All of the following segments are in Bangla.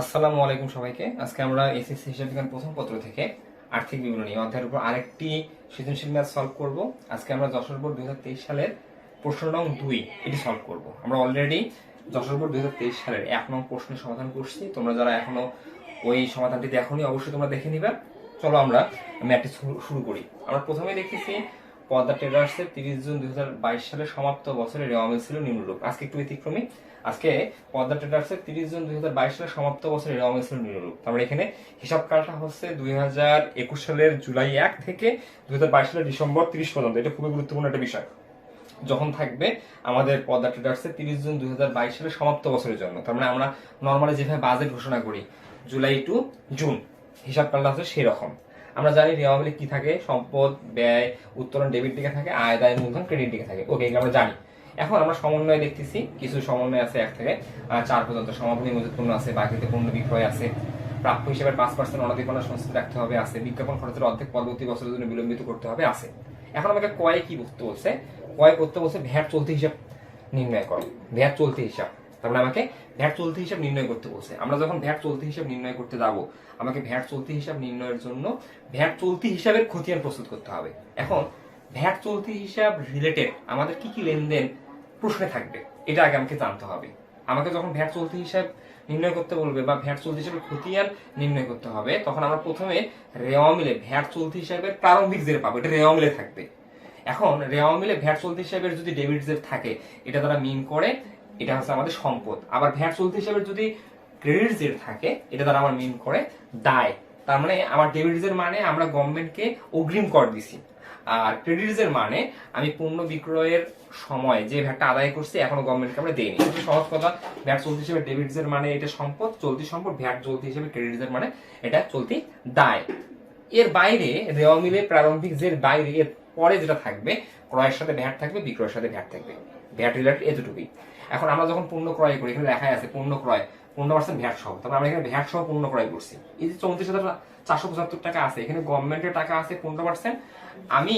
আসসালামু আলাইকুম সবাইকে। আজকে আমরা এসএসসি হিসাব বিজ্ঞান প্রথম পত্র থেকে আর্থিক বিবরণী অধ্যায়ের উপর আরেকটি সৃজনশীল ম্যাথ সলভ করব। আজকে আমরা যশোর বোর্ড দুই সালের প্রশ্ন নং দুই এটি সলভ করব। আমরা অলরেডি যশোর বোর্ড দুই সালের এক নং প্রশ্নের সমাধান করছি। তোমরা যারা এখনও ওই সমাধানটি দেখোনি, অবশ্যই তোমরা দেখে নিবে। চলো আমরা ম্যাথটি শুরু করি। আমরা প্রথমে দেখেছি পদ্মা ট্রেডার্সের তিরিশ জুন দুই সালের সমাপ্ত বছরের রেওয়ামিল ছিল নিম্নরূপ। আজকে একটু ব্যতিক্রমী। আজকে পদ্মা ট্রেডার্সের তিরিশ জুন দুই সালের সমাপ্ত বছরের রেওয়ামিল ছিল নিম্নরূপ। তারপরে এখানে হিসাব কালটা হচ্ছে দুই সালের জুলাই এক থেকে দুই হাজার বাইশ সালের ডিসেম্বর তিরিশ পর্যন্ত। এটা খুবই গুরুত্বপূর্ণ একটা বিষয়। যখন থাকবে আমাদের পদ্মা ট্রেডার্সের তিরিশ জুন দুই সালের সমাপ্ত বছরের জন্য। তার মানে আমরা নর্মালি যেভাবে বাজেট ঘোষণা করি, জুলাই টু জুন হিসাব কালটা হচ্ছে সেরকম। আমরা জানি রেওয়ামিলে কি থাকে? সম্পদ, ব্যয়, উত্তোলন ডেবিট দিকে থাকে আয় দায় মূলধন ক্রেডিট দিকে থাকে। ওকে এগুলো আমরা জানি। এখন আমরা সমন্বয় দেখতেছি, কিছু সমন্বয় আছে এক থেকে চার পর্যন্ত। সমাপনী মজুত পণ্য আছে, বাকিতে পণ্য বিক্রয় আছে। প্রাপ্য হিসেবে পাঁচ পার্সেন্ট অনধিকরণ সংস্থা রাখতে হবে, আছে। বিজ্ঞাপন খরচের অর্ধেক পরবর্তী বছরের জন্য বিলম্বিত করতে হবে, আছে। এখন আমাকে কয় কি করতে বলছে? কয় করতে বলছে ভ্যাট চলতি হিসাব নির্ণয় করো। ভ্যাট চলতি হিসাব। তারপরে আমাকে ভ্যাট চলতি হিসাব নির্ণয় করতে বলছে। আমরা যখন ভ্যাট চলতি হিসাব নির্ণয় করতে যাব, আমাকে ভ্যাট চলতি হিসাব নির্ণয়ের জন্য ভ্যাট চলতি হিসাবের খতিয়ান প্রস্তুত করতে হবে। এখন ভ্যাট চলতি হিসাব রিলেটেড আমাদের কি কি লেনদেন প্রশ্নে থাকবে, এটা আগে আমাকে জানতে হবে। আমাকে যখন ভ্যাট চলতি হিসাব নির্ণয় করতে বলবে বা ভ্যাট চলতি হিসাবের খতিয়ান নির্ণয় করতে হবে, তখন আমরা প্রথমে রেওয়া মিলে ভ্যাট চলতি হিসাবের প্রারম্ভিক জের পাবো, এটা রেওয়া মিলে থাকবে। এখন, রেওয়া মিলে ভ্যাট চলতি হিসাবের যদি ডেবিট জের থাকে, এটা তারা মিন করে এটা হচ্ছে আমাদের সম্পদ। আবার ভ্যাট চলতি হিসাবে যদি ক্রেডিট জের থাকে, এটা দ্বারা আমার মিন করে দায়। তার মানে আমার ডেবিট জের মানে আমরা গভর্নমেন্টকে অগ্রিম কর দিছি। আর ক্রেডিটসের মানে আমি পণ্য বিক্রয়ের সময় যে ভ্যাটটা আদায় করছি, এখনও গভর্নমেন্টকে আমরা দেইনি। খুবই সহজ কথা। ভ্যাট চলতি হিসেবে ডেবিটসের মানে এটা সম্পদ, চলতি সম্পদ, ভ্যাট চলতি হিসেবে ক্রেডিটসের মানে এটা চলতি দায়। এর বাইরে রেওয়া মিলে প্রারম্ভিক যে বাইরে, এর পরে যেটা থাকবে, ক্রয়ের সাথে ভ্যাট থাকবে, বিক্রয়ের সাথে ভ্যাট থাকবে। ভ্যাট রিলেটেড এতটুকুই। এখন আমরা যখন পণ্য ক্রয় করি, এখানে লেখাই আছে পণ্য ক্রয় পনেরো পার্সেন্ট ভ্যাট সহ। তারপর আমরা এখানে ভ্যাট সহ পণ্য ক্রয় করছি। এই যে চৌত্রিশ হাজার চারশো পঁচাত্তর টাকা আছে, এখানে গভর্নমেন্টের টাকা আছে পনেরো পার্সেন্ট আমি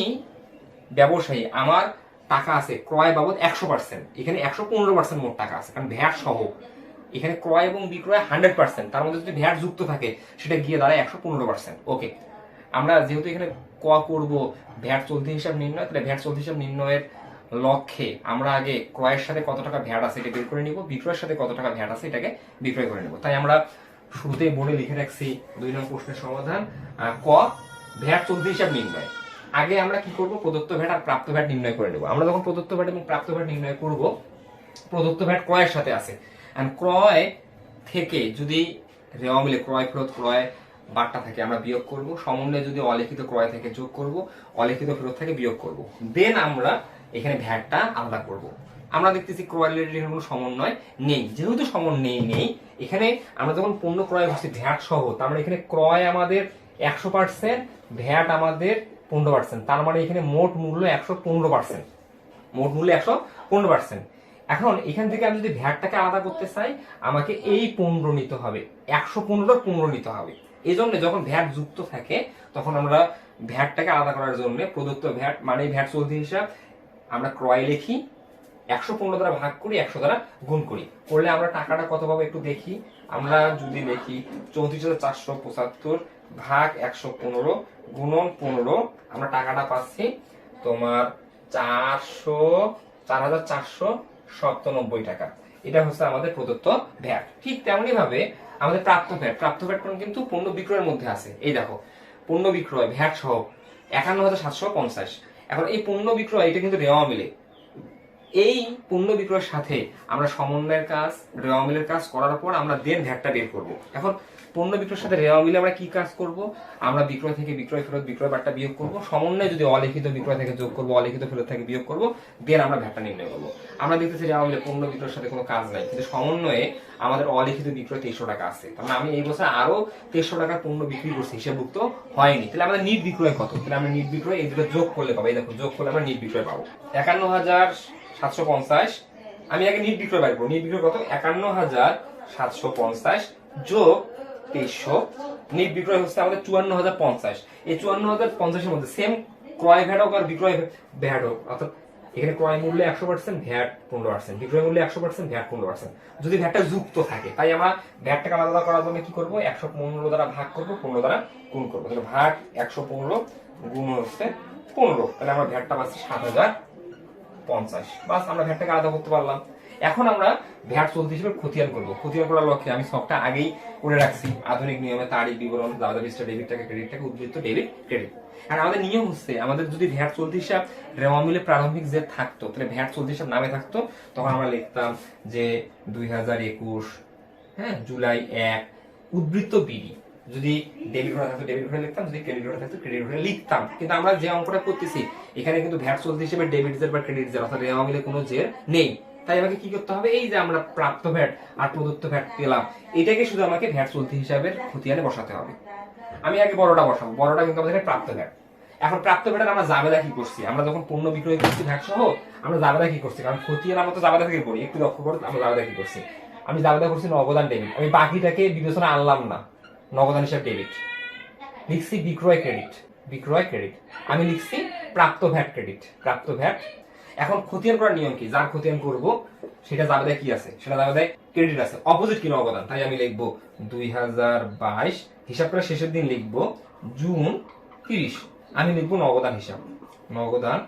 ব্যবসায়ী, আমার টাকা আছে ক্রয় বাবদ একশো পার্সেন্ট এখানে একশো পনেরো পার্সেন্ট মোট টাকা আছে, কারণ ভ্যাট সহ। এখানে ক্রয় এবং বিক্রয় হান্ড্রেড পার্সেন্ট তার মধ্যে যদি ভ্যাট যুক্ত থাকে, সেটা গিয়ে দাঁড়ায় একশো পনেরো পার্সেন্ট ওকে আমরা যেহেতু এখানে ক করব, ভ্যাট চলতি হিসাব নির্ণয়, তাহলে ভ্যাট চলতি হিসাব নির্ণয়ের লক্ষ্যে আমরা আগে ক্রয়ের সাথে কত টাকা ভ্যাট আছে এটা বের করে নিব, বিক্রয়ের সাথে কত টাকা ভ্যাট আছে এটাকে বিক্রয় করে নেব। তাই আমরা শুরুতেই বোর্ডে লিখে রাখছি দুই নম্বর প্রশ্নের সমাধান ক, ভ্যাট চলতি হিসাব নির্ণয়। আগে আমরা কি করব? প্রদত্ত ভ্যাট আর প্রাপ্ত ভ্যাট নির্ণয় করে নেব। আমরা যখন প্রদত্ত ভ্যাট এবং প্রাপ্ত ভ্যাট নির্ণয় করব, প্রদত্ত ভ্যাট ক্রয়ের সাথে আছে। আর ক্রয় থেকে যদি রেওয়া মিলে ক্রয় ফেরত, ক্রয় বার্তা থাকে আমরা বিয়োগ করব। সমন্বয়ে যদি অলিখিত ক্রয় থেকে যোগ করব, অলিখিত ফেরত থেকে বিয়োগ করব। দেন আমরা এখানে ভ্যাটটা আলাদা করব। আমরা দেখতেছি ক্রয় কোনো সমন্বয় নেই। যেহেতু সমন্বয় নেই, এখানে আমরা যখন পণ্য ক্রয় করছি ভ্যাট সহ, তার মানে এখানে ক্রয় আমাদের একশো পার্সেন্ট ভ্যাট আমাদের পনেরো পার্সেন্ট তার মানে এখানে মোট মূল্য একশো পনেরো পার্সেন্ট মোট মূল্য একশো পনেরো পার্সেন্ট এখন এখান থেকে আমি যদি ভ্যাটটাকে আলাদা করতে চাই, আমাকে এই পনেরো নিতে হবে। একশো পনেরো পনেরো নিতে হবে। এই জন্য যখন ভ্যাট যুক্ত থাকে, তখন আমরা ভ্যাটটাকে আলাদা করার জন্য প্রদত্ত ভ্যাট মানে ভ্যাট চলতি হিসাব আমরা ক্রয় লিখি, একশো পনেরো দ্বারা ভাগ করি, একশো দ্বারা গুণ করি। করলে আমরা টাকাটা কত পাবো একটু দেখি। আমরা যদি দেখি চৌত্রিশ হাজার চারশো পঁচাত্তর ভাগ একশো পনেরো গুণন পনেরো, আমরা টাকাটা পাচ্ছি তোমার চারশো, চার হাজার চারশো সপ্তানব্বই টাকা। এটা হচ্ছে আমাদের প্রদত্ত ভ্যাট। ঠিক তেমনি ভাবে আমাদের প্রাপ্ত ভ্যাট। প্রাপ্ত ভ্যাট কোন কিন্তু পণ্য বিক্রয়ের মধ্যে আছে। এই দেখো, পণ্য বিক্রয়, ভ্যাট সহ একান্ন হাজার সাতশো পঞ্চাশ। এখন এই পণ্য বিক্রয়, এটা কিন্তু রেওয়া মিলে। এই পণ্য বিক্রয়ের সাথে আমরা সমন্বয়ের কাজ, রেওয়া মিলের কাজ করার পর আমরা দেন ভ্যাটটা বের করব। এখন পণ্য বিক্রয়ের সাথে রেওয়া মিলে আমরা কি কাজ করব? আমরা বিক্রয় থেকে বিক্রয় ফেরত, বিক্রয় বাট্টা বিয়োগ করব। সমন্বয়ে যদি অলিখিত বিক্রয় থেকে যোগ করব, অলিখিত ফেরত থেকে বিয়োগ করব দেন আমরা ভ্যাটটা নির্ণয় করব। আমরা দেখতেছি রেওয়া মিলে পণ্য বিক্রয়ের সাথে কোনো কাজ নাই। কিন্তু সমন্বয়ে আমাদের অলিখিত বিক্রয় তেইশশো টাকা আছে। তার মানে আমি এই বছর আরও তেইশশো টাকার পণ্য বিক্রি করছি, হিসেবভুক্ত হয়নি। তাহলে আমাদের নিট বিক্রয় কত? তাহলে আমরা নিট বিক্রয় এই দুটো যোগ করলে পাবো। এই দেখো, যোগ করলে আমরা নিট বিক্রয় পাবো। একান্ন হাজার সাতশো পঞ্চাশ। আমি আগে নিট বিক্রয় করব নিট বিক্রয় কত? একান্ন হাজার সাতশো পঞ্চাশ যোগ তেইশশো। নিট বিক্রয় হচ্ছে আমাদের চুয়ান্ন হাজার পঞ্চাশ। এই চুয়ান্ন হাজার পঞ্চাশের মধ্যে সেম ক্রয় ভ্যাট হোক আর বিক্রয় ভ্যাট হোক। অর্থাৎ এখানে ক্রয় মূল্য একশো পার্সেন্ট ভ্যাট পনেরো পার্সেন্ট বিক্রয় মূল্য একশো পার্সেন্ট ভ্যাট পনেরো পার্সেন্ট যদি ভ্যাটটা যুক্ত থাকে, তাই আমরা ভ্যাটটাকে আলাদা করার জন্য কি করব? একশো পনেরো দ্বারা ভাগ করব, পনেরো দ্বারা গুণ করব। তাহলে ভাগ একশো পনেরো গুণ হচ্ছে পনেরো। তাহলে আমরা ভ্যাটটা পাচ্ছি সাত হাজার পঞ্চাশ। বাস আমরা ভ্যাটটাকে আলাদা করতে পারলাম। এখন আমরা ভ্যাট চলতি হিসেবে খতিয়ান করব। খতিয়ান করার লক্ষ্যে আমি সবটা আগেই করে রাখছি। আধুনিক নিয়মে তারিখ বিবরণ, দাদা বিস্টার ডেবিটটাকে ক্রেডিটটাকে উদ্বৃত্ত ডেবিট ক্রেডিট আর আমাদের নিয়ম হচ্ছে, আমাদের যদি ভ্যাট চলতি হিসাব রেওয়া মিলে প্রারম্ভিক যে থাকতো, তাহলে ভ্যাট চলতি হিসাব নামে থাকতো, তখন আমরা লিখতাম যে দুই হাজার একুশ হ্যাঁ জুলাই এক, উদ্বৃত্ত বিডি। যদি ডেবিট ঘরে থাকতো, ডেবিট ঘরে লিখতাম, যদি ক্রেডিট ঘরে থাকতো, ক্রেডিট ঘরে লিখতাম। কিন্তু আমরা যে অঙ্কটা করতেছি, এখানে কিন্তু ভ্যাট চলতি হিসেবে ডেবিট জের বা ক্রেডিট জের অর্থাৎ রেওয়া মিলে কোনো জের নেই। তাই আমাকে কি করতে হবে? এই যে আমরা প্রাপ্ত ভ্যাট আর প্রদত্ত ভ্যাট পেলাম। এটাকে শুধু আমাকে ভ্যাট চলতি হিসাবে খতিয়ানে বসাতে হবে। আমি আগে বড়টা বসাবো। বড়টা কিন্তু আমাদের প্রাপ্ত ভ্যাট। এখন প্রাপ্ত ভ্যাটের আমরা জাবেদা কি করছি? আমরা যখন পণ্য বিক্রয় করছি ভ্যাট সহ, আমরা জাবেদা কি করছি? কারণ খতিয়ান আমরা তো জাবেদা থেকে করি। একটু লক্ষ্য করো, আমরা জাবেদা কি করছি? আমি জাবেদা করছি নগদান ডেবিট। আমি বাকিটাকে বিবেচনা আনলাম না। নগদান হিসাব ডেবিট। লিখছি বিক্রয় ক্রেডিট। বিক্রয় ক্রেডিট। আমি লিখছি প্রাপ্ত ভ্যাট ক্রেডিট। প্রাপ্ত ভ্যাট এখন খতিয়ান করার নিয়ম কি? যার খতিয়ান করব, সেটা জাবেদায় কি আছে? সেটা জাবেদায় ক্রেডিট আছে। অপোজিট কি নগদান তাই আমি লিখব দুই হাজার বাইশ। হিসাব করে শেষের দিন লিখব জুন তিরিশ। আমি লিখব নগদান হিসাব। নগদান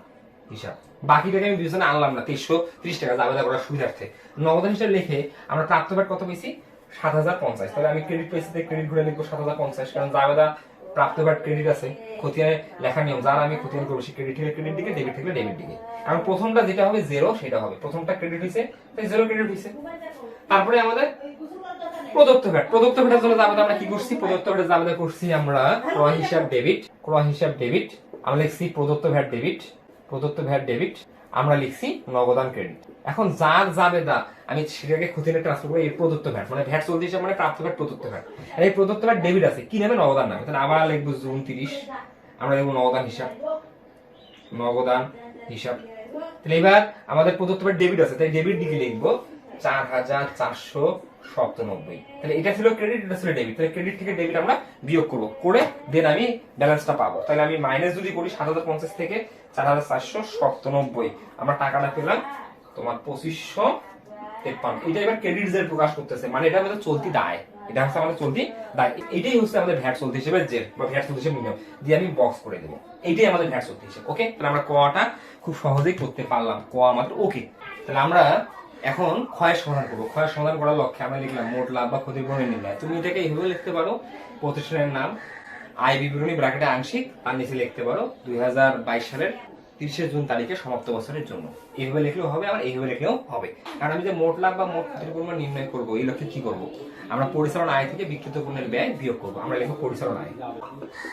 হিসাব। বাকিটাকে আমি বিবেচনা আনলাম না। তেইশশো ত্রিশ টাকা জাবেদা করার সুবিধার্থে। নগদান হিসাব লিখে আমরা প্রাপ্ত ভ্যাট কত পেয়েছি? সাত হাজার পঞ্চাশ। তাহলে আমি ক্রেডিট পেয়েছি ক্রেডিট ঘুরে লিখব সাত হাজার পঞ্চাশ। কারণ জাবেদা প্রাপ্ত ভ্যাট ক্রেডিট আছে খতিয়ানে লেখার নিয়ম, যার আমি খতিয়ান করব, সে ক্রেডিট থেকে ক্রেডিট দিকে ডেবিট থেকে ডেবিট দিকে। এখন প্রথমটা যেটা হবে জিরো সেটা হবে। প্রথমটা ক্রেডিট হয়েছে তাই জিরো ক্রেডিট হয়েছে তারপরে আমাদের প্রদত্ত ভ্যাট প্রদত্ত ভ্যাটের জন্য জাবেদা আমরা কি করছি? প্রদত্ত ভ্যাটের জাবেদা করছি আমরা ক্রয় হিসাব ডেবিট ক্রয় হিসাব ডেবিট আমরা লিখছি প্রদত্ত ভ্যাট ডেবিট প্রদত্ত ভ্যাট ডেবিট আমরা লিখছি নগদান ক্রেডিট এখন যার জাবেদা আমি সেটাকে খতিয়ানে ট্রান্সফার করব এই প্রদত্ত ভ্যাট মানে ভ্যাট চলতে মানে প্রাপ্ত ভ্যাট, প্রদত্ত ভ্যাট। আর এই প্রদত্ত ভ্যাট ডেবিট আছে, কি নামে? নগদান নামে। তাহলে আবার লিখব জুন তিরিশ। আমরা লিখব নগদান হিসাব। নগদান হিসাব। তাহলে এবার আমাদের প্রদত্ত ভ্যাট ডেবিট আছে তাই ডেবিট দিকে লিখব চার হাজার চারশো সপ্তানব্বই। তাহলে এটা ছিল ক্রেডিট এটা ছিল ডেবিট তাহলে ক্রেডিট থেকে ডেবিট আমরা বিয়োগ করব। করে দেন আমি ব্যালেন্সটা পাবো। তাহলে আমি মাইনাস যদি করি, সাত হাজার পঞ্চাশ থেকে চার হাজার চারশো সপ্তানব্বই। আমরা টাকাটা পেলাম তোমার পঁচিশশো তেপ্পান্ন। এটা এবার ক্রেডিট জের প্রকাশ করতেছে মানে এটা আমাদের চলতি দায়। এটা হচ্ছে আমাদের চলতি দায়। এটাই হচ্ছে আমাদের ভ্যাট চলতি হিসেবে জের বা ভ্যাট চলতি হিসেবে নিয়ম। দিয়ে আমি বক্স করে দেবো। এইটাই আমাদের ভ্যাট চলতি হিসেবে ওকে তাহলে আমরা কটা খুব সহজেই করতে পারলাম। ক আমাদের ওকে তাহলে আমরা এখন ক্ষয়ের সমাধান করব। ক্ষয়ের সমাধান করার লক্ষ্যে আমরা লিখলাম মোট লাভ বা ক্ষতিপূরণের নির্ণয়। তুমি এটাকে এইভাবে লিখতে পারো। প্রতিষ্ঠানের নাম আয় বিবরণী ব্র্যাকেটে আংশিক আর নিচে লিখতে পারো দুই সালের তিরিশে জুন তারিখে সমাপ্ত বছরের জন্য। এইভাবে লিখলেও হবে, আবার এইভাবে লিখলেও হবে। কারণ আমি যে মোট লাভ বা মোট ক্ষতিপূরণ নির্ণয় করব, এই লক্ষ্যে কি করব? আমরা পরিচালনা আয় থেকে বিকৃত পণ্যের ব্যয় বিয়োগ করব। আমরা লিখব পরিচালনা আয়।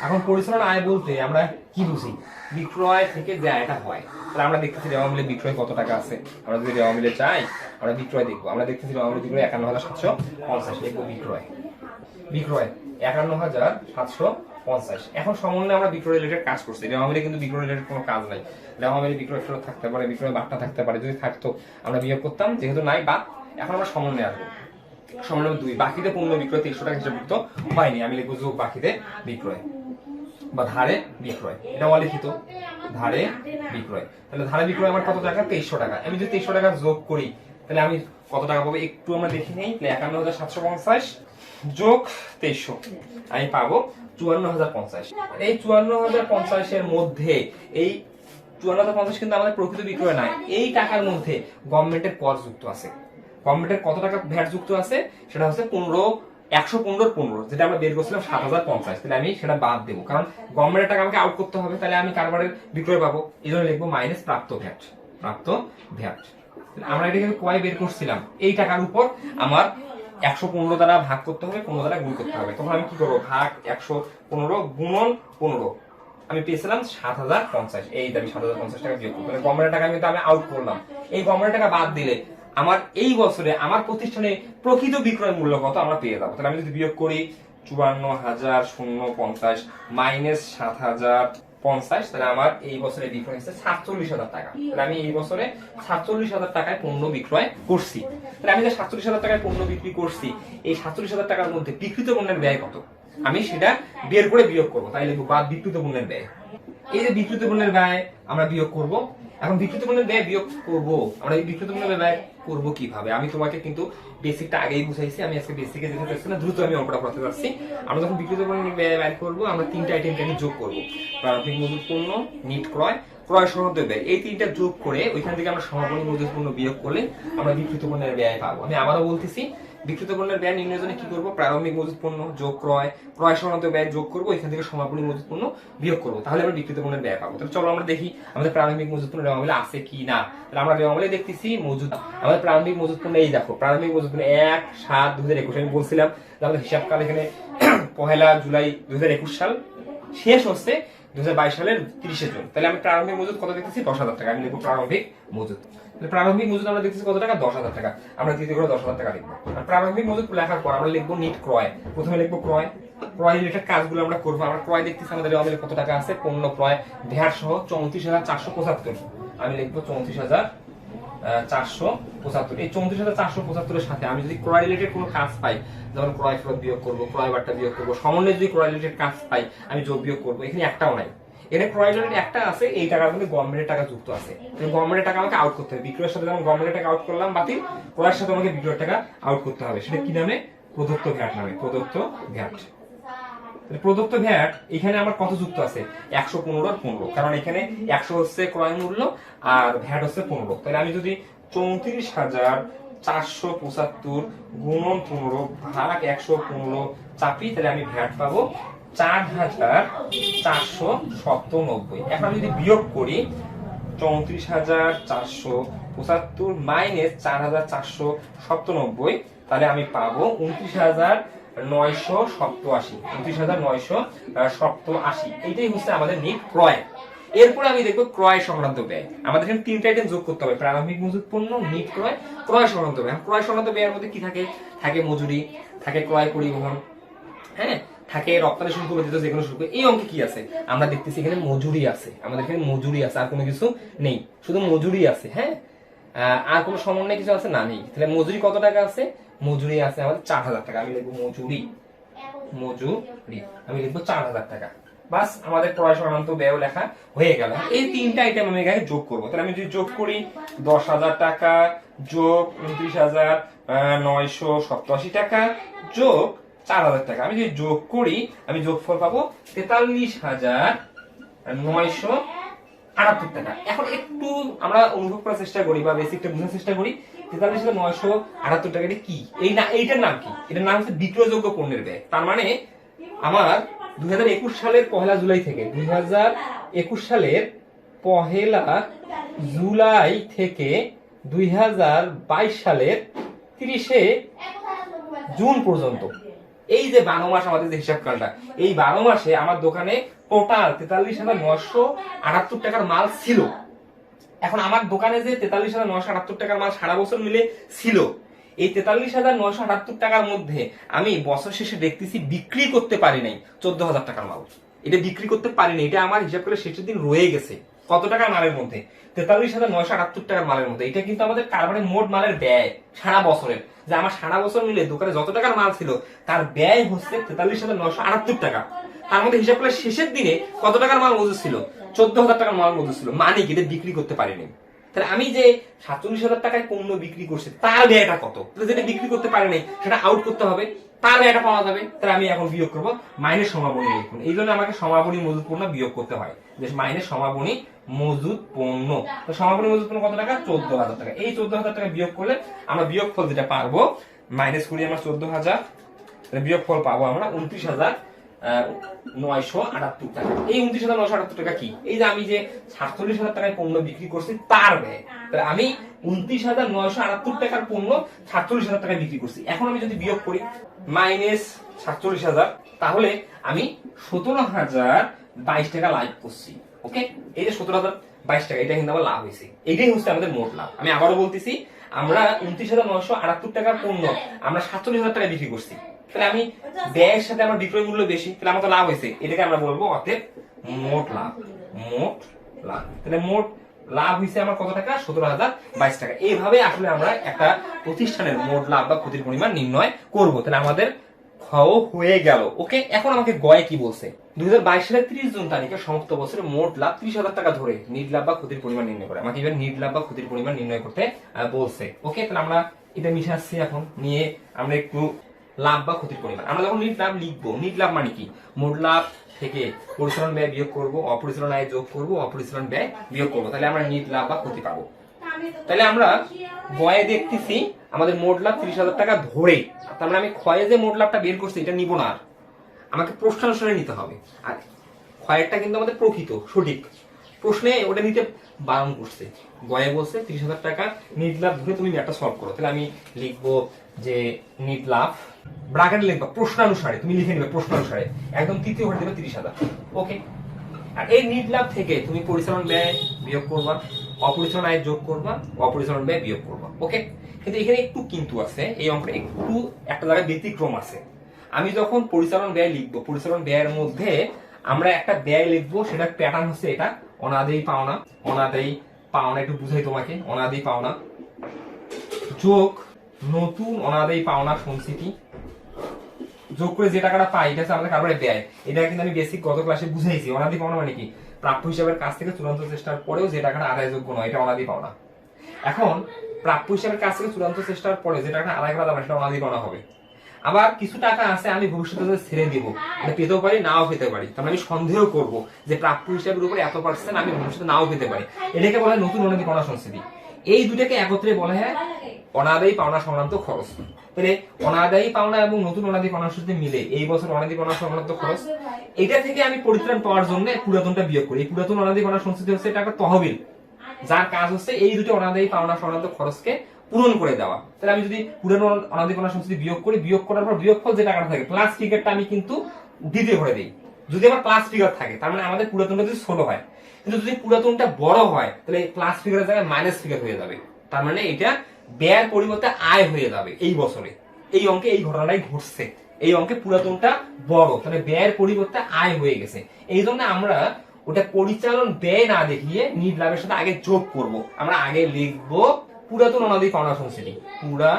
এখন পরিচালনা আয় বলতে আমরা কি বুঝি? বিক্রয় থেকে যে আয়টা হয়, তাহলে আমরা দেখতেছি রেওয়া মিলে বিক্রয় কত টাকা আছে। আমরা যদি রেওয়া মিলে চাই, আমরা বিক্রয় দেখব। আমরা দেখতেছি রেওয়া মিলে বিক্রয় একান্ন হাজার সাতশো পঞ্চাশ। লিখব বিক্রয়। বিক্রয় একান্ন হাজার সাতশো পঞ্চাশ। এখন সমন্বয়ে আমরা বিক্রয় রিলেটেড কাজ করছি। রেওয়া কিন্তু বিক্রয় রিলেটেড কোনো কাজ নাই। রেওয়া মিলে বিক্রয় ফেরত থাকতে পারে, বিক্রয় বার্তা থাকতে পারে, যদি থাকতো আমরা বিয়োগ করতাম। যেহেতু নাই বা এখন আমরা সমন্বয়ে আসব। সমন্বয় দুই, বাকিতে পণ্য বিক্রয় তিনশো টাকা হিসাবভুক্ত হয়নি। আমি লিখব যোগ, বাকিতে বিক্রয়। বা ধারে বিক্রয়। এটা অলিখিত। ধারে বিক্রয়। তাহলে ধারে বিক্রয় আমার কত টাকা? তেইশশো টাকা। আমি যদি তেইশশো টাকা যোগ করি, তাহলে আমি কত টাকা পাবো? একটু আমরা দেখি নেই। তাহলে একান্ন হাজার সাতশো পঞ্চাশ। যোগ তেইশশো। আমি পাবো চুয়ান্ন হাজার পঞ্চাশ। এই চুয়ান্ন হাজার পঞ্চাশের মধ্যে এই চুয়ান্ন হাজার পঞ্চাশ কিন্তু আমাদের প্রকৃত বিক্রয় নয়। এই টাকার মধ্যে গভর্নমেন্টের কর যুক্ত আছে। গভর্নমেন্টের কত টাকা ভ্যাট যুক্ত আছে? সেটা হচ্ছে পনেরো, একশো পনেরো পনেরো। যেটা আমরা বের করছিলাম সাত হাজার পঞ্চাশ। তাহলে আমি সেটা বাদ দেবো। কারণ গভর্নমেন্টের টাকা আমাকে আউট করতে হবে। তাহলে আমি কারবারের বিক্রয় পাবো। এই জন্য লিখব মাইনাস প্রাপ্ত ভ্যাট। প্রাপ্ত ভ্যাট। আমরা এটাকে কয় বের করছিলাম? এই টাকার উপর আমার একশো পনেরো দ্বারা ভাগ করতে হবে, পনেরো দ্বারা গুণ করতে হবে। তখন আমি কি করব? ভাগ একশো পনেরো গুণন পনেরো। আমি পেয়েছিলাম সাত হাজার পঞ্চাশ। এই দাবি সাত হাজার পঞ্চাশ টাকা বিয়োগ মানে গভর্নমেন্টের টাকা কিন্তু আমি আউট করলাম। এই গভর্নমেন্টের টাকা বাদ দিলে আমার এই বছরে আমার প্রতিষ্ঠানে প্রকৃত বিক্রয় মূল্য কত আমরা পেয়ে যাব। তাহলে আমি যদি বিয়োগ করি, চুয়ান্ন হাজার শূন্য পঞ্চাশ মাইনাস সাত হাজার পঞ্চাশ, তাহলে আমার এই বছরে বিক্রয় সাতচল্লিশ হাজার টাকা। তাহলে আমি এই বছরে সাতচল্লিশ হাজার টাকায় পণ্য বিক্রয় করছি। তাহলে আমি যে সাতচল্লিশ হাজার টাকায় পণ্য বিক্রি করছি, এই সাতচল্লিশ হাজার টাকার মধ্যে বিকৃত পণ্যের ব্যয় কত? আমি সেটা বের করে বিয়োগ করব। তাই লিখব বাদ বিকৃত পণ্যের ব্যয়। এই যে বিক্রিত পণ্যের ব্যয় আমরা বিয়োগ করব। এখন বিক্রিত পণ্যের ব্যয় বিয়োগ করব। আমরা এই বিক্রিত পণ্যের ব্যয় করব কীভাবে? আমি তোমাকে কিন্তু বেসিকটা আগেই বুঝাইছি, আমি আজকে বেসিকে যেতে চাচ্ছি না, দ্রুত আমি অঙ্কটা করতে পারছি আমরা যখন বিক্রিত করে ব্যয় করব, আমরা তিনটা আইটেমটাকে যোগ করব। প্রারম্ভিক মজুর পণ্য নিট ক্রয় ক্রয় সমাপ্ত ব্যয় এই তিনটা যোগ করে ওইখান থেকে আমরা সমাপনী মজুরপূর্ণ পণ্য বিয়োগ করলে আমরা বিক্রিত পণ্যের ব্যয় পাবো। আমি আবারও বলতেছি বিক্রিত পণ্যের ব্যয় নির্ণয়ের জন্য কি করব? প্রারম্ভিক মজুত পণ্য যোগ ক্রয় ক্রয় সনদ ব্যয় যোগ করব, এখান থেকে সমাপনী মজুত পণ্য বিয়োগ করব। তাহলে আমরা বিক্রিত পণ্যের ব্যয় পাবো। তাহলে চলো আমরা দেখি আমাদের প্রারম্ভিক মজুত পণ্য রেওয়ামিলে আছে কি না। তাহলে আমরা রেওয়ামিলে দেখতেছি মজুত, আমাদের প্রারম্ভিক মজুত পণ্য এই দেখো, প্রারম্ভিক মজুত পণ্য এক সাত দুই হাজার একুশ। আমি বলছিলাম আমাদের হিসাবকাল এখানে পহেলা জুলাই দুই হাজার একুশ সাল শেষ হচ্ছে। দুই হাজার বাইশ সালের তিরিশে জুন। তাহলে আমি প্রারম্ভিক মজুদ কত দেখতেছি? দশ হাজার টাকা। আমি লিখব প্রারম্ভিক মজুদ তাহলে প্রারম্ভিক মজুদ আমরা দেখতেছি কত টাকা? দশ হাজার টাকা। আমরা তৃতীয় করে দশ হাজার টাকা লিখব। আর প্রারম্ভিক মজুদ লেখার পর আমরা লিখব নিট ক্রয়। প্রথমে লিখব ক্রয়। ক্রয় রিলেটেড কাজগুলো আমরা করব। আমরা ক্রয় দেখতেছি আমাদের আমাদের কত টাকা আছে? পণ্য ক্রয় ভ্যাট সহ চৌত্রিশ হাজার চারশো পঁচাত্তর। আমি লিখব চৌত্রিশ হাজার চারশো পঁচাত্তর। এই চৌত্রিশ হাজার চারশো পঁচাত্তরের সাথে আমি যদি ক্রয় রিলেটেড কোনো কাজ পাই, যেমন ক্রয় ফেরত বিয়োগ করব, ক্রয় বার্তা বিয়োগ করব, সমন্বয়ে যদি ক্রয় রিলেটেড কাজ পাই, আমি যোগ বিয়োগ করব, এখানে একটাও নাই। এখানে ক্রয় রিলেটেড একটা আছে, এই টাকার মধ্যে গভর্নমেন্টের টাকা যুক্ত আছে। গভর্নমেন্টের টাকা আমাকে আউট করতে হবে। বিক্রয়ের সাথে যেমন গভর্নমেন্টের টাকা আউট করলাম, বাতিল, ক্রয়ের সাথে আমাকে বিক্রয়ের টাকা আউট করতে হবে। সেটা কি নামে? প্রদত্ত ভ্যাট নামে, প্রদত্ত তাহলে প্রদত্ত ভ্যাট এখানে আমার কত যুক্ত আছে? একশো পনেরো আর পনেরো। কারণ এখানে একশো হচ্ছে ক্রয় মূল্য আর ভ্যাট হচ্ছে পনেরো। তাহলে আমি যদি চৌত্রিশ হাজার চারশো পঁচাত্তর গুণন পনেরো ভাগ একশো পনেরো চাপি, তাহলে আমি ভ্যাট পাবো চার হাজার চারশো সপ্তানব্বই। এখন যদি বিয়োগ করি, চৌত্রিশ হাজার চারশো পঁচাত্তর মাইনাস চার হাজার চারশো সপ্তানব্বই, তাহলে আমি পাবো উনত্রিশ হাজার নয়শো হাজার নয়শো নিট ক্রয়। এরপরে আমি ক্রয় সংক্রান্ত ব্যয়। আমাদের তিনটা যোগ করতে হবে, প্রারম্ভিক মজুত পণ্য, নিট ক্রয় ক্রয় সংক্রান্ত ব্যয়। ক্রয় সংক্রান্ত ব্যয়ের মধ্যে কি থাকে? থাকে মজুরি, থাকে ক্রয় পরিবহন হ্যাঁ? থাকে রপ্তানি শুল্ক ব্যতীত যে কোনো শুল্ক। এই অঙ্কে কি আছে? আমরা দেখতেছি এখানে মজুরি আছে। আমাদের এখানে মজুরি আছে, আর কোনো কিছু নেই। শুধু মজুরি আছে হ্যাঁ? আর কোনো সমন্বয় কিছু আছে? না, নেই। তাহলে মজুরি কত টাকা আছে? মজুরি আছে আমাদের চার হাজার টাকা। আমি লিখব মজুরি। মজুরি। আমি লিখব চার হাজার টাকা। বাস আমাদের সংক্রান্ত ব্যয় লেখা হয়ে গেল। এই তিনটা আইটেম আমি এখানে যোগ করব। তাহলে আমি যদি যোগ করি দশ হাজার টাকা যোগ উনত্রিশ হাজার নয়শো সপ্তাশি টাকা যোগ চার হাজার টাকা। আমি যদি যোগ করি, আমি যোগফল পাবো তেতাল্লিশ হাজার নয়শো আটাত্তর টাকা। এখন একটু আমরা অনুভব করার চেষ্টা করি বা বেসিকটা বোঝার চেষ্টা করি। তেতাল্লিশ হাজার নয়শো আটাত্তর টাকাটা কি? এই না এইটার নাম কি? এটার নাম হচ্ছে বিক্রয়যোগ্য পণ্যের ব্যয়। তার মানে আমার দুই হাজার একুশ সালের পহেলা জুলাই থেকে দুই হাজার একুশ সালের পহেলা জুলাই থেকে দুই হাজার বাইশ সালের তিরিশে জুন পর্যন্ত। এই যে বারো মাস আমাদের যে হিসাবকালটা, এই বারো মাসে আমার দোকানে টোটাল তেতাল্লিশ হাজার নশো আটাত্তর টাকার মাল ছিল। এখন আমার দোকানে যে তেতাল্লিশ হাজার নশো আটাত্তর টাকার মাল সারা বছর মিলে ছিল, এই তেতাল্লিশ হাজার নশো আটাত্তর টাকার মধ্যে আমি বছর শেষে দেখতেছি বিক্রি করতে পারি নাই চোদ্দ হাজার টাকার মাল। এটা বিক্রি করতে পারিনি এটা আমার হিসাব করে শেষের দিন রয়ে গেছে। কত টাকার মালের মধ্যে? তেতাল্লিশ হাজার নয়শো আটাত্তর টাকার মালের মধ্যে। এটা কিন্তু আমাদের কারবারের মোট মালের ব্যয় সারা বছরের। যে আমার সারা বছর মিলে দোকানে যত টাকার মাল ছিল, তার ব্যয় হচ্ছে তেতাল্লিশ হাজার নয়শো আটাত্তর টাকা। তার মধ্যে হিসাব করে শেষের দিনে কত টাকার মাল মজুদ ছিল? চোদ্দ হাজার টাকার মাল মজুদ ছিল। মানে কি? এটা বিক্রি করতে পারিনি। তাহলে আমি যে সাতচল্লিশ হাজার টাকায় পণ্য বিক্রি করছি, তার ব্যয়টা কত? যেটা বিক্রি করতে পারিনি, সেটা আউট করতে হবে, তার ব্যয়টা পাওয়া যাবে। তাহলে আমি এখন বিয়োগ করব মাইনের সমাপনী লিখুন। এই জন্য আমাকে সমাপনী মজুদ পণ্য বিয়োগ করতে হয়। যে মাইনের সমাপনী মজুদ পণ্য। তো সমাপনী মজুদ পণ্য কত টাকা? চোদ্দ হাজার টাকা। এই চোদ্দ হাজার টাকা বিয়োগ করলে আমরা বিয়োগ ফল যেটা পারব মাইনাস করি আমরা চোদ্দ হাজার বিয়োগ ফল পাবো আমরা উনত্রিশ হাজার নয়শো আটাত্তর টাকা। এই উনত্রিশ হাজার নয়শো আটাত্তর টাকা কি? এই যে আমি যে সাতচল্লিশ হাজার টাকায় পণ্য বিক্রি করছি, তার ব্যয় তাহলে আমি উনত্রিশ হাজার নয়শো আটাত্তর টাকার পণ্য সাতচল্লিশ হাজার টাকায় বিক্রি করছি। এখন আমি যদি বিয়োগ করি, মাইনাস সাতচল্লিশ হাজার, তাহলে আমি সতেরো হাজার বাইশ টাকা লাভ করছি। ওকে? এই যে সতেরো হাজার বাইশ টাকা, এটা কিন্তু আমার লাভ হয়েছে। এটাই হচ্ছে আমাদের মোট লাভ। আমি আবারও বলতেছি, আমরা উনত্রিশ হাজার নয়শো আটাত্তর টাকার পণ্য আমরা সাতচল্লিশ হাজার টাকা বিক্রি করছি। তাহলে আমি ব্যয়ের সাথে আমার বিক্রয় মূল্য বেশি, তাহলে আমার তো লাভ হয়েছে। এটাকে আমরা বলব অতএব মোট লাভ। মোট লাভ। তাহলে মোট লাভ হয়েছে আমার কত টাকা? সতেরো হাজার বাইশ টাকা। এইভাবে আসলে আমরা একটা প্রতিষ্ঠানের মোট লাভ বা ক্ষতির পরিমাণ নির্ণয় করব। তাহলে আমাদের খ হয়ে গেল। ওকে? এখন আমাকে গয়ে কি বলছে? দুই হাজার বাইশ সালের ত্রিশ জুন তারিখে সমস্ত বছরে মোট লাভ ত্রিশ হাজার টাকা ধরে নিট লাভ বা ক্ষতির পরিমাণ নির্ণয় করে। আমাকে এবার নিট লাভ বা ক্ষতির পরিমাণ নির্ণয় করতে বলছে। ওকে? তাহলে আমরা এটা মিশাচ্ছি এখন। নিয়ে আমরা একটু লাভ বা ক্ষতির পরিমাণ। আমরা যখন নিট লাভ লিখব নিট লাভ মানে কি? মোট লাভ থেকে পরিচালন ব্যয় বিয়োগ করব, অপরিচালন আয় যোগ করব, অপরিচালন ব্যয় বিয়োগ করব। তাহলে আমরা নিট লাভ বা ক্ষতি পাবো। তাহলে আমরা বয়ে দেখতেছি আমাদের মোট লাভ তিরিশ হাজার টাকা ধরে। তার মানে আমি ক্ষয়ে যে মোট লাভটা বের করছি, এটা নিব না আর। আমাকে প্রশ্নানুসারে নিতে হবে। আর ক্ষয়েরটা কিন্তু আমাদের প্রকৃত, সঠিক। প্রশ্নে ওটা নিতে বারণ করছে। গয়ে বলছে, তিরিশ হাজার টাকা নিট লাভ ধরে তুমি একটা সলভ করো। তাহলে আমি লিখব যে নিট লাভ ব্রাকেটে লিখবা, প্রশ্নানুসারে, তুমি লিখে নিবে প্রশ্নানুসারে। একদম তৃতীয় ঘরে দেবে তিরিশ হাজার। ওকে আর এই নিট লাভ থেকে তুমি পরিচালন ব্যয় বিয়োগ করবা, অপরিচালন আয় যোগ করবা, অপরিচালন ব্যয় বিয়োগ করবা। ওকে কিন্তু এখানে একটু কিন্তু আছে, এই অঙ্কটা একটু একটা জায়গায় ব্যতিক্রম আছে। আমি যখন পরিচালন ব্যয় লিখব, পরিচালন ব্যয়ের মধ্যে আমরা একটা ব্যয় লিখব সেটা প্যাটার্ন হচ্ছে এটা। অনাদেই পাওনা অনাদেই পাওনা, একটু বুঝাই তোমাকে, অনাদেই পাওনা। যোগ, নতুন অনাদেই পাওনা সঞ্চিতি। যোগ করে যে টাকাটা পাই এটা আমাদের কারবারে ব্যয়। এটা কিন্তু আমি বেসিক গত ক্লাসে বুঝাইছি। অনাদি পাওনা মানে কি? প্রাপ্য হিসাবের কাছ থেকে চূড়ান্ত চেষ্টার পরেও যে টাকাটা আদায়যোগ্য নয়, এটা অনাদি পাওনা। এখন, প্রাপ্য হিসাবের কাছ থেকে চূড়ান্ত চেষ্টার পরে যে টাকাটা আদায় করা যাবে, সেটা অনাদি পাওনা হবে। আবার কিছু টাকা আছে, আমি ভবিষ্যতে ছেড়ে দিব, এটা পেতেও পারি, নাও পেতে পারি। তার মানে আমি সন্দেহ করব যে প্রাপ্য হিসাবের উপরে এত পার্সেন্ট আমি ভবিষ্যতে নাও পেতে পারি। এটাকে বলা নতুন অনাদি পাওনা সংস্কৃতি। এই দুটাকে একত্রে বলা হয় অনাদায়ী পাওনা সংক্রান্ত খরচ। তাহলে অনাদায়ী পাওনা এবং নতুন অনাদি পাওনার সাথে মিলে এই বছর অনাদি পাওনা সংক্রান্ত খরচ এটা থেকে আমি পরিত্রাণ পাওয়ার জন্য পুরাতনটা বিয়োগ করি। এই পুরাতন অনাদি পাওনা সংস্কৃতি হচ্ছে এটা একটা তহবিল। যার কাজ হচ্ছে এই দুটো অনাদায়ী পাওনা সংক্রান্ত খরচকে পূরণ করে দেওয়া। তাহলে আমি যদি পুরানো অনাদি পাওনা সংস্কৃতি বিয়োগ করি বিয়োগ করার পর বিয়োগফল যে টাকাটা থাকে প্লাস ফিগারটা আমি কিন্তু দ্বিতীয় ঘরে দিই। যদি আমার প্লাস ফিগার থাকে, তার মানে আমাদের পুরাতনটা যদি ছোট হয়, কিন্তু যদি পুরাতনটা বড় হয়, তাহলে প্লাস ফিগারের জায়গায় মাইনাস ফিগার হয়ে যাবে। তার মানে এটা ব্যয়ের পরিবর্তে আয় হয়ে যাবে এই বছরে। এই অঙ্কে এই ঘটনাটাই ঘটছে। এই অঙ্কে পুরাতনটা বড়, তাহলে ব্যয়ের পরিবর্তে আয় হয়ে গেছে। এই জন্য আমরা ওটা পরিচালন ব্যয় না দেখিয়ে নিট লাভের সাথে আগে যোগ করব। আমরা আগে লিখব পুরাতন অনাদি পাওনা সংস্কৃতি পুরা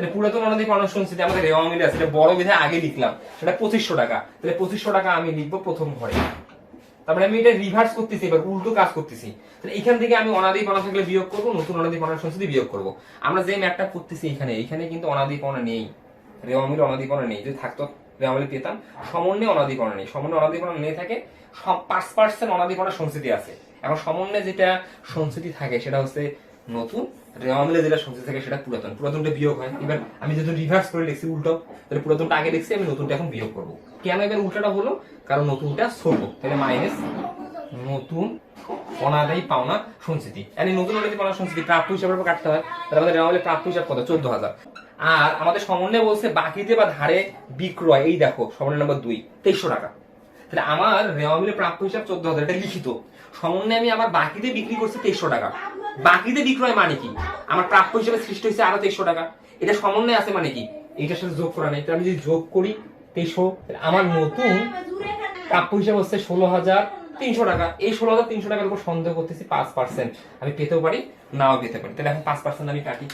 তাহলে পুরাতন আমাদের রেওয়া মিলে আছে বড় আগে লিখলাম, সেটা পঁচিশশো টাকা। তাহলে পঁচিশশো টাকা আমি লিখব প্রথম ঘরে। তারপরে আমি এটা রিভার্স করতেছি, এবার উল্টো কাজ করতেছি। তাহলে এখান থেকে আমি অনাদি বিয়োগ করব, নতুন অনাদি বিয়োগ আমরা যে ম্যাপটা করতেছি এখানে এখানে কিন্তু অনাদি নেই। রেওয়ামিল অনাদি পাওনা নেই। যদি থাকতো রেওয়ামিল পেতাম। সমন্বয়ে অনাদি নেই। সমন্বয় অনাদি নেই থাকে, সব পাঁচ পার্সেন্ট অনাদি সংস্কৃতি আছে। এখন সমন্বয়ে যেটা সংস্কৃতি থাকে, সেটা হচ্ছে নতুন রেওয়ামিলে যেটা সংস্কৃতি থাকে সেটা পুরাতন। পুরাতনটা বিয়োগ হয়। এবার আমি যেহেতু রিভার্স করে লিখছি উল্টো, তাহলে পুরাতনটা আগে লিখছি, আমি নতুনটা এখন বিয়োগ করব। কেন এবার উল্টাটা হলো? কারণ নতুনটা ছোট তাহলে মাইনাস নতুন অনাদায়ী পাওনা সংস্কৃতি মানে নতুন অনাদায়ী পাওনা সংস্কৃতি প্রাপ্য উপর কাটতে হয়। তাহলে আমাদের রেওয়ামিলে প্রাপ্য হিসাব কত? চোদ্দ হাজার। আর আমাদের সমন্বয় বলছে বাকিতে বা ধারে বিক্রয়। এই দেখো, সমন্বয় নম্বর দুই, তেইশশো টাকা। তাহলে আমার রেওয়ামিলে প্রাপ্য হিসাব চোদ্দ হাজার। এটা লিখিত। সমন্বয়ে আমি আমার বাকিতে বিক্রি করছি তেইশশো টাকা। বাকিতে বিক্রয় মানে কি? আমার প্রাপ্য হিসাবে সৃষ্টি হয়েছে আরও তেইশশো টাকা। এটা সমন্বয় আছে মানে কি? এইটার সাথে যোগ করা নেই। আমি যদি যোগ করি তেইশশো আমার নতুন প্রাপ্য হিসাবে হচ্ছে ষোলো হাজার তিনশো টাকা। এই ষোলো হাজার তিনশো টাকার উপর সন্দেহ করতেছি পাঁচ পার্সেন্ট। আমি পেতেও পারি, নাও পেতে পারি। তাহলে এখন পাঁচ পার্সেন্ট আমি কাটি।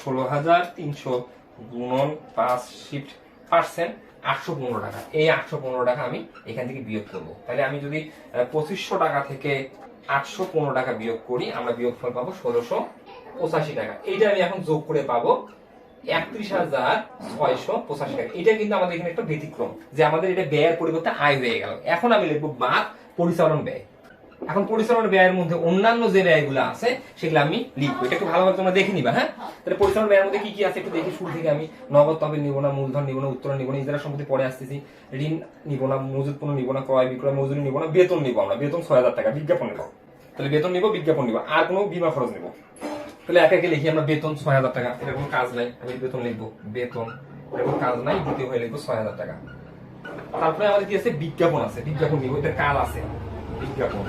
ষোলো হাজার তিনশো গুণন পাঁচ শিফট পার্সেন্ট, আটশো পনেরো টাকা। এই আটশো পনেরো টাকা আমি এখান থেকে বিয়োগ করব। তাহলে আমি যদি পঁচিশশো টাকা থেকে আটশো পনেরো টাকা বিয়োগ করি, আমরা বিয়োগফল পাবো ষোলোশো পঁচাশি টাকা। এইটা আমি এখন যোগ করে পাবো একত্রিশ হাজার ছয়শো পঁচাশি টাকা। এটা কিন্তু আমাদের এখানে একটা ব্যতিক্রম, যে আমাদের এটা ব্যয়ের পরিবর্তে আয় হয়ে গেল। এখন আমি লিখব বাদ পরিচালন ব্যয়। এখন পরিচালন ব্যয়ের মধ্যে অন্যান্য যে ব্যয়গুলো আছে, সেগুলো আমি লিখব। এটা একটু ভালোভাবে তোমরা দেখে নিবা হ্যাঁ? তাহলে পরিচালন ব্যয়ের মধ্যে কি কি আছে একটু দেখি শুরু থেকে আমি নগদ তহবিল নিব না, মূলধন নিব না উত্তরণ নিব না ইজারা সম্পত্তি পরে আসতেছি। ঋণ নিব না মজুদ পণ্য নিব না, ক্রয় বিক্রয়, মজুরি নিব না, বেতন নিব আমরা। বেতন ছয় হাজার টাকা, বিজ্ঞাপন নিব। তাহলে বেতন নিব, বিজ্ঞাপন নিব। আর কোনো বিমা খরচ নিব। তাহলে একে একে লিখি আমরা বেতন ছয় হাজার টাকা। এটা কোনো কাজ নাই, আমি বেতন লিখব। বেতন, এটা কোনো কাজ নাই, দ্বিতীয় হয়ে লিখব ছয় হাজার টাকা। তারপরে আমাদের কি আছে? বিজ্ঞাপন আছে, বিজ্ঞাপন নিব। এটা কাজ আছে, বিজ্ঞাপন।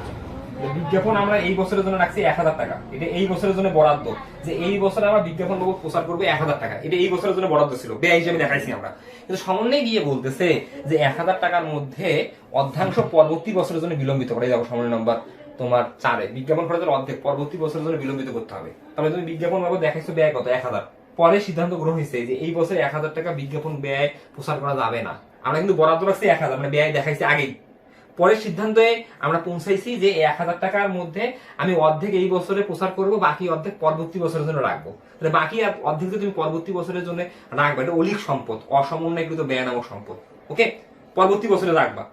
বিজ্ঞাপন আমরা এই বছরের জন্য রাখছি এক হাজার টাকা। এটা এই বছরের জন্য বরাদ্দ। যে এই বছরে আমরা বিজ্ঞাপন বাবদ প্রচার করব এক হাজার টাকা। এটা এই বছরের জন্য বরাদ্দ ছিল। ব্যয় হিসেবে দেখাইছি আমরা। কিন্তু সমন্বয়ে গিয়ে বলতেছে যে এক হাজার টাকার মধ্যে অর্ধাংশ পরবর্তী বছরের জন্য বিলম্বিত করে। যাব সমন্বয় নম্বর তোমার চারে। বিজ্ঞাপন খরচের অর্ধেক পরবর্তী বছরের জন্য বিলম্বিত করতে হবে। তাহলে তুমি বিজ্ঞাপন বাবদ দেখাইছো ব্যয় কত? এক হাজার। পরে সিদ্ধান্ত গ্রহণ হয়েছে যে এই বছরে এক হাজার টাকা বিজ্ঞাপন ব্যয় প্রচার করা যাবে না। আমরা কিন্তু বরাদ্দ রাখছি এক হাজার। মানে ব্যয় দেখাইছি আগেই। পরের সিদ্ধান্তে আমরা পৌঁছাইছি যে এক হাজার টাকার মধ্যে আমি অর্ধেক এই বছরে প্রচার করব, বাকি অর্ধেক পরবর্তী বছরের জন্য রাখব। তাহলে বাকি অর্ধেক তুমি পরবর্তী বছরের জন্য রাখবা, এটা অলিক সম্পদ, অসমন্বয়কৃত ব্যয় নামক সম্পদ, ওকে? পরবর্তী বছরে রাখবা।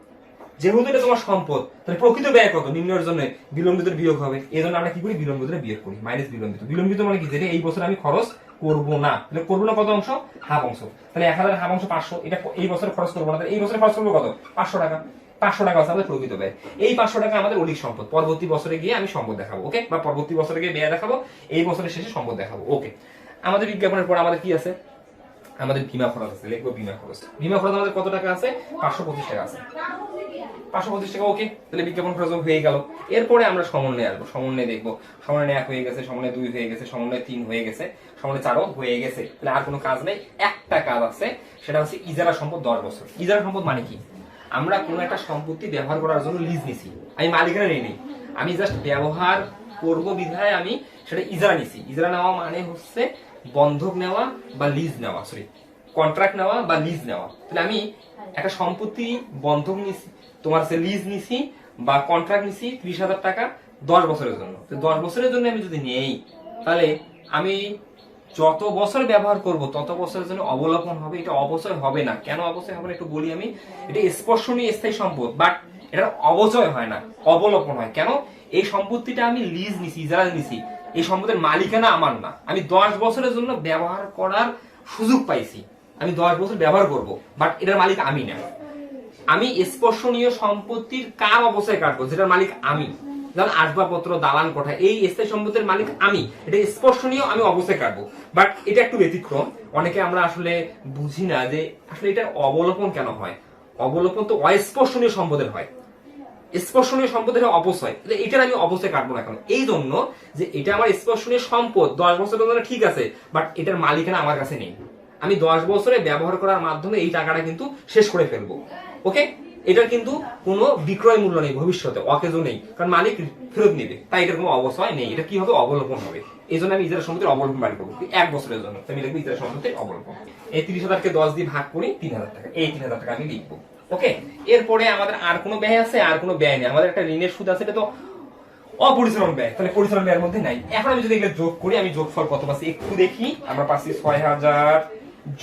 যেহেতু এটা তোমার সম্পদ, তাহলে প্রকৃত ব্যয় কত? নিম্নের জন্য বিলম্বিত বিয়োগ হবে এই জন্য আমরা কি করি? বিলম্বিত বিয়োগ করি মাইনাস বিলম্বিত। বিলম্বিত মানে কি? এই বছর আমি খরচ করব না। তাহলে করব না কত অংশ? হাফ অংশ। তাহলে এক হাজার হাফ অংশ পাঁচশো, এটা এই বছর খরচ করব না। এই বছর খরচ করব কত? পাঁচশো টাকা। পাঁচশো টাকা আছে আমাদের প্রকৃত ব্যয়। এই পাঁচশো টাকা আমাদের অলিক সম্পদ। পরবর্তী বছরে গিয়ে আমি সম্পদ দেখাবো, ওকে? বা পরবর্তী বছরে গিয়ে ব্যয় দেখাবো, এই বছরের শেষে সম্পদ দেখাবো, ওকে? আমাদের বিজ্ঞাপনের পর আমাদের কি আছে? আমাদের বিমা খরচ আছে, লিখব বিমা খরচ। বিমা খরচ আমাদের কত টাকা আছে? পাঁচশো পঁচিশ টাকা আছে। পাঁচশো পঁচিশ টাকা, ওকে? তাহলে বিজ্ঞাপন খরচ হয়ে গেল। এরপরে আমরা সমন্বয় আসব, সমন্বয় দেখব। সমন্বয় এক হয়ে গেছে, সমন্বয় দুই হয়ে গেছে, সমন্বয় তিন হয়ে গেছে, সমন্বয় চারও হয়ে গেছে। তাহলে আর কোনো কাজ নেই, একটা কাজ আছে, সেটা হচ্ছে ইজারা সম্পদ দশ বছর। ইজারা সম্পদ মানে কি? আমরা কোনো একটা সম্পত্তি ব্যবহার করার জন্য লিজ নিছি। আমি মালিকানা নেই নেই আমি জাস্ট ব্যবহার করব বিধায় আমি সেটা ইজারা নিছি। ইজারা নেওয়া মানে হচ্ছে বন্ধক নেওয়া বা লিজ নেওয়া সরি কন্ট্রাক্ট নেওয়া বা লিজ নেওয়া। তাহলে আমি একটা সম্পত্তি বন্ধক নিছি, তোমার সে লিজ নিছি বা কন্ট্রাক্ট নিছি ত্রিশ হাজার টাকা দশ বছরের জন্য। দশ বছরের জন্য আমি যদি নেই, তাহলে আমি যত বছর ব্যবহার করব, তত বছরের জন্য অবলোপন হবে, এটা অবচয় হবে না। কেন অবচয় হবে না? একটু বলি আমি। এটা স্পর্শনীয় স্থায়ী সম্পদ বাট এটা অবচয় হয় না অবলোপন হয়। কেন? এই সম্পত্তিটা আমি লিজ নিছি ইজারা নিছি। এই সম্পদের মালিকানা আমার না। আমি দশ বছরের জন্য ব্যবহার করার সুযোগ পাইছি। আমি দশ বছর ব্যবহার করব বাট এটার মালিক আমি না। আমি স্পর্শনীয় সম্পত্তির কার অবস্থায় কাটবো যেটার মালিক আমি। যেমন আসবাবপত্র, দালান কোঠা, এই স্থায়ী সম্পত্তির মালিক আমি। এটা স্পর্শনীয়, আমি অবস্থায় কাটবো। বাট এটা একটু ব্যতিক্রম। অনেকে আমরা আসলে বুঝি না যে আসলে এটা অবলোপন কেন হয়? অবলোপন তো অস্পর্শনীয় সম্পদের হয়। স্পর্শনীয় সম্পদের তাহলে এটার আমি অবশ্যই কাটবো না কেন? এই জন্য যে এটা আমার স্পর্শনীয় সম্পদ, দশ বছরের জন্য ঠিক আছে বাট এটার মালিকানা আমার কাছে নেই। আমি দশ বছরে ব্যবহার করার মাধ্যমে এই টাকাটা কিন্তু শেষ করে ফেলব। ওকে এটার কিন্তু কোনো বিক্রয় মূল্য নেই ভবিষ্যতে অকেজও নেই। কারণ মালিক ফেরত নেবে, তাই এটার কোনো অবস্থয় নেই। এটা কি হবে? অবলোপন হবে। এই জন্য আমি ইজারা সম্পত্তির অবলম্বন বাড়ি করব। এক বছরের জন্য। আমি লিখব ইজারা সম্পত্তির অবলম্বন। এই তিরিশ হাজারকে দশ দিয়ে ভাগ করি, তিন হাজার টাকা। এই তিন হাজার টাকা আমি লিখব। ওকে? এরপরে আমাদের আর কোনো ব্যয় আছে? আর কোনো ব্যয় নেই। আমাদের একটা ঋণের সুদ আছে, এটা তো অপরিচালন ব্যয়। তাহলে পরিচালন ব্যয়ের মধ্যে নাই। এখন আমি যদি এগুলো যোগ করি, আমি যোগফল কত পাচ্ছি? একটু দেখি। আমরা পাচ্ছি ছয় হাজার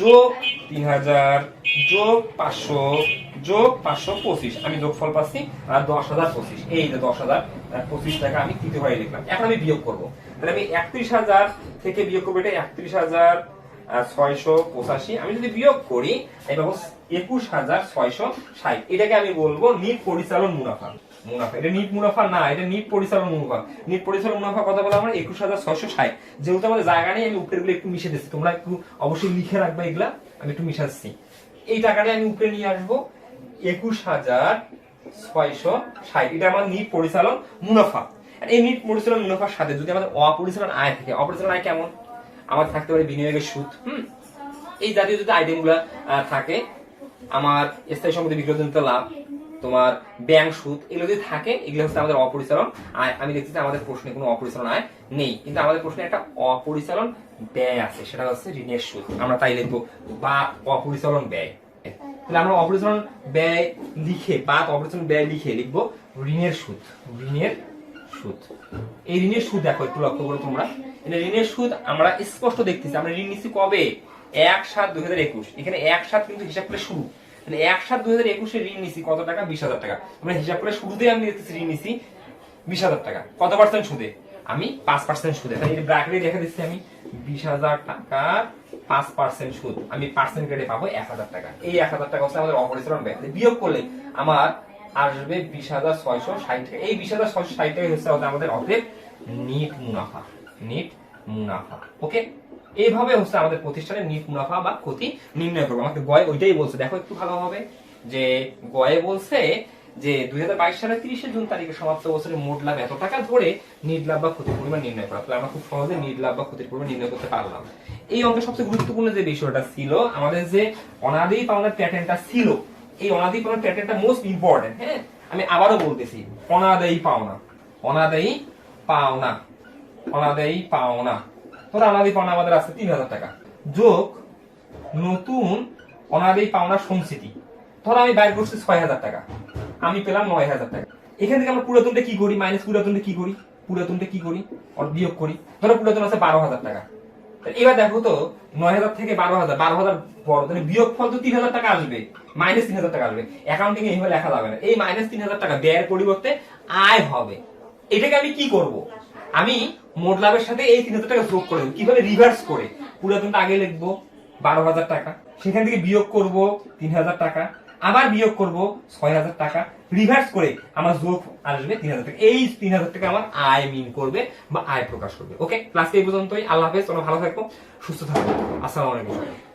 যোগ তিন হাজার যোগ পাঁচশো যোগ পাঁচশো পঁচিশ। আমি যোগফল পাচ্ছি, আর দশ হাজার পঁচিশ। এই যে দশ হাজার পঁচিশ টাকা আমি তৃতীয় লিখলাম। এখন আমি বিয়োগ করব। তাহলে আমি একত্রিশ হাজার থেকে বিয়োগ করব, এটা একত্রিশ হাজার ছয়শো পঁচাশি। আমি যদি বিয়োগ করি এই পাবো একুশ হাজার ছয়শো ষাট। এটাকে আমি বলব নিট পরিচালন মুনাফা। মুনাফা। এটা নিট মুনাফা না, এটা নিট পরিচালন মুনাফা। নিট পরিচালন মুনাফা কথা বলা আমরা একুশ হাজার ছয়শো ষাট। যেহেতু আমাদের জায়গা নেই, আমি উপরেরগুলো একটু মিশে দিচ্ছি। তোমরা একটু অবশ্যই লিখে রাখবে এগুলা। আমি একটু মিশাচ্ছি। এই টাকাটা আমি উপরে নিয়ে আসব। একুশ হাজার ছয়শো ষাট। এটা আমার নিট পরিচালন মুনাফা। এই নিট পরিচালন মুনাফার সাথে যদি আমাদের অপরিচালন আয় থাকে, অপরিচালন আয় কেমন? আমার থাকতে পারে বিনিয়োগের সুদ, হুম? এই জাতীয় যদি আইটেমগুলা থাকে, আমার স্থায়ী সম্পত্তি বিক্রয়জনিত লাভ, তোমার ব্যাংক সুদ, এগুলো যদি থাকে, এগুলো হচ্ছে আমাদের অপরিচালন আয়। আমি দেখছি আমাদের প্রশ্নে কোনো অপরিচালন আয় নেই। কিন্তু আমাদের প্রশ্নে একটা অপরিচালন ব্যয় আছে, সেটা হচ্ছে ঋণের সুদ। আমরা তাই লিখব, বা অপরিচালন ব্যয়। তাহলে আমরা অপরিচালন ব্যয় লিখে, বা অপরিচালন ব্যয় লিখে লিখব ঋণের সুদ ঋণের সুদ। এই ঋণের সুদ দেখো, একটু লক্ষ্য করো তোমরা। ঋণের সুদ আমরা স্পষ্ট দেখতেছি, আমরা ঋণ নিচ্ছি কবে? এক সাত দুই হাজার একুশ। এখানে এক সাত কিন্তু হিসাব করে শুরু। মানে এক সাত দুই হাজার একুশে ঋণ নিছি কত টাকা? বিশ হাজার টাকা। আমরা হিসাব করে শুরুতেই আমি দেখতেছি ঋণ নিছি বিশ হাজার টাকা। কত পার্সেন্ট সুদে? আমি পাঁচ পার্সেন্ট সুদে। এটা ব্র্যাকেটে দিচ্ছি আমি। বিশ হাজার টাকার পাঁচ পার্সেন্ট সুদ। আমি পার্সেন্ট পাবো এক হাজার টাকা। এই এক হাজার টাকা হচ্ছে আমাদের ব্যয় বিয়োগ করলে আমার আসবে বিশ হাজার ছয়শো ষাট এই বিশ হাজার ছয়শো ষাট হচ্ছে আমাদের অতএব নিট মুনাফা। নিট মুনাফা। ওকে? এইভাবে হচ্ছে আমাদের প্রতিষ্ঠানের নিট মুনাফা বা ক্ষতি নির্ণয় করব। আমাকে গয় ওইটাই বলছে। দেখো একটু ভালোভাবে যে গয়ে বলছে যে দুই হাজার বাইশ সালের তিরিশে জুন তারিখে সমাপ্ত বছরের মোট লাভ এত টাকা ধরে নিট লাভ বা ক্ষতির পরিমাণ নির্ণয় করা। তাহলে আমরা খুব সহজে নিট লাভ বা ক্ষতির পরিমাণ নির্ণয় করতে পারলাম। এই অঙ্কের সবচেয়ে গুরুত্বপূর্ণ যে বিষয়টা ছিল, আমাদের যে অনাদি পাওনার প্যাটার্নটা ছিল, এই অনাদি পাওনার প্যাটার্নটা মোস্ট ইম্পর্টেন্ট হ্যাঁ? আমি আবারও বলতেছি, অনাদায়ী পাওনা অনাদায়ী পাওনা অনাদায়ী পাওনা। ধরো অনাদি পাওনা আমাদের আছে তিন হাজার টাকা। যোগ নতুন অনাদায়ী পাওনা সংস্কৃতি ধরো আমি বাইর করছি ছয় হাজার টাকা। আমি পেলাম নয় হাজার টাকা। এখান থেকে আমরা পুরাতনটা কি করি? মাইনাস পুরাতনটা কি করি? পুরাতনটা কি করি? বিয়োগ করি। ধরো পুরাতন আছে বারো হাজার টাকা। এবার দেখো তো, নয় হাজার থেকে বারো হাজার বারো হাজার বড়, তাহলে বিয়োগ ফল তো তিন হাজার টাকা আসবে। মাইনাস তিন হাজার টাকা আসবে। অ্যাকাউন্টিং এইভাবে লেখা যাবে না। এই মাইনাস তিন হাজার টাকা ব্যয়ের পরিবর্তে আয় হবে। এটাকে আমি কি করব? আমি মোট লাভের সাথে এই তিন হাজার টাকা যোগ করে। কীভাবে রিভার্স করে? পুরাতনটা আগে লিখব বারো হাজার টাকা। সেখান থেকে বিয়োগ করব তিন হাজার টাকা। আবার বিয়োগ করব ছয় হাজার টাকা রিভার্স করে আমার যোগ আসবে তিন হাজার টাকা। এই তিন হাজার টাকা আমার আয় মিন করবে বা আয় প্রকাশ করবে। ওকে ক্লাস এই পর্যন্তই। আল্লাহ হাফেজ। তোমরা ভালো থাকো, সুস্থ থাকো। আসসালামু আলাইকুম।